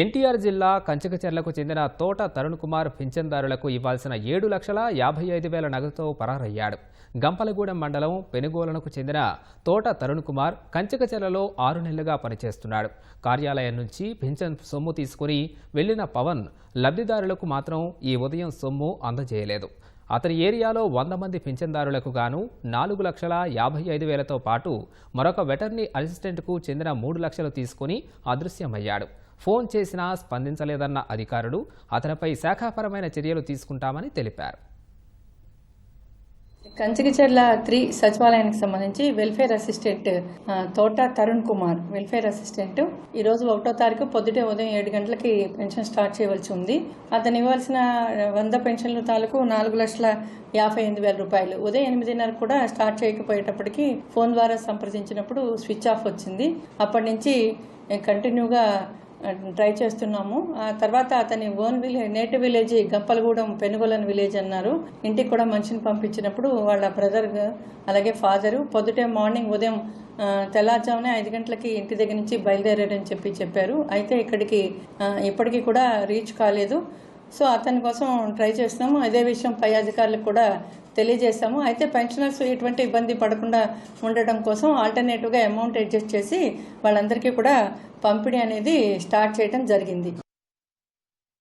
ఎన్టీఆర్ జిల్లా కంచకచెర్లకు చెందిన తోట తరుణ్ కుమార్ పింఛన్దారులకు ఇవ్వాల్సిన ఏడు లక్షల యాభై ఐదు వేల నగదుతో పరారయ్యాడు. గంపలగూడెం మండలం పెనుగోలనకు చెందిన తోట తరుణ్ కుమార్ కంచకచెర్లలో ఆరు నెలలుగా పనిచేస్తున్నాడు. కార్యాలయం నుంచి పింఛన్ సొమ్ము తీసుకుని వెళ్ళిన పవన్ లబ్ధిదారులకు మాత్రం ఈ ఉదయం సొమ్ము అందజేయలేదు. అతని ఏరియాలో వంద మంది పింఛన్దారులకు గాను నాలుగు లక్షల యాభై ఐదు వేలతో పాటు మరొక వెటర్నరీ అసిస్టెంట్కు చెందిన మూడు లక్షలు తీసుకుని అదృశ్యమయ్యాడు. ఫోన్ చేసినా స్పందించలేదన్న అధికారులు అతనిపై శాఖాపరమైన చర్యలు తీసుకుంటామని తెలిపారు. కంచికిచెర్ల త్రీ సచివాలయానికి సంబంధించి వెల్ఫేర్ అసిస్టెంట్ తోట తరుణ్ కుమార్. వెల్ఫేర్ అసిస్టెంట్ ఈ రోజు ఒకటో తారీఖు పొద్దుటే ఉదయం ఏడు గంటలకి పెన్షన్ స్టార్ట్ చేయవలసి ఉంది. అతను ఇవ్వాల్సిన వంద పెన్షన్ల తాలూకు నాలుగు లక్షల యాభై ఎనిమిది వేల రూపాయలు. ఉదయం ఎనిమిదిన్నర కూడా స్టార్ట్ చేయకపోయేటప్పటికి ఫోన్ ద్వారా సంప్రదించినప్పుడు స్విచ్ ఆఫ్ వచ్చింది. అప్పటి నుంచి కంటిన్యూగా ట్రై చేస్తున్నాము. ఆ తర్వాత అతని own village native village Gampalagudem Penugolan village అన్నారు. ఇంటికి కూడా మనిషిని పంపించినప్పుడు వాళ్ళ బ్రదర్ అలాగే ఫాదరు పొద్దుటే మార్నింగ్ ఉదయం తెల్లారుజామునే ఐదు గంటలకి ఇంటి దగ్గర నుంచి బయలుదేరాడని చెప్పి చెప్పారు. అయితే ఇక్కడికి ఇప్పటికీ కూడా రీచ్ కాలేదు. సో అతని కోసం ట్రై చేస్తున్నాము. అదే విషయం పై అధికారులకు కూడా తెలియజేశాము. అయితే పెన్షనర్స్ ఎటువంటి ఇబ్బంది పడకుండా ఉండడం కోసం ఆల్టర్నేటివ్గా అమౌంట్ అడ్జస్ట్ చేసి వాళ్ళందరికీ కూడా పంపిణీ అనేది స్టార్ట్ చేయడం జరిగింది.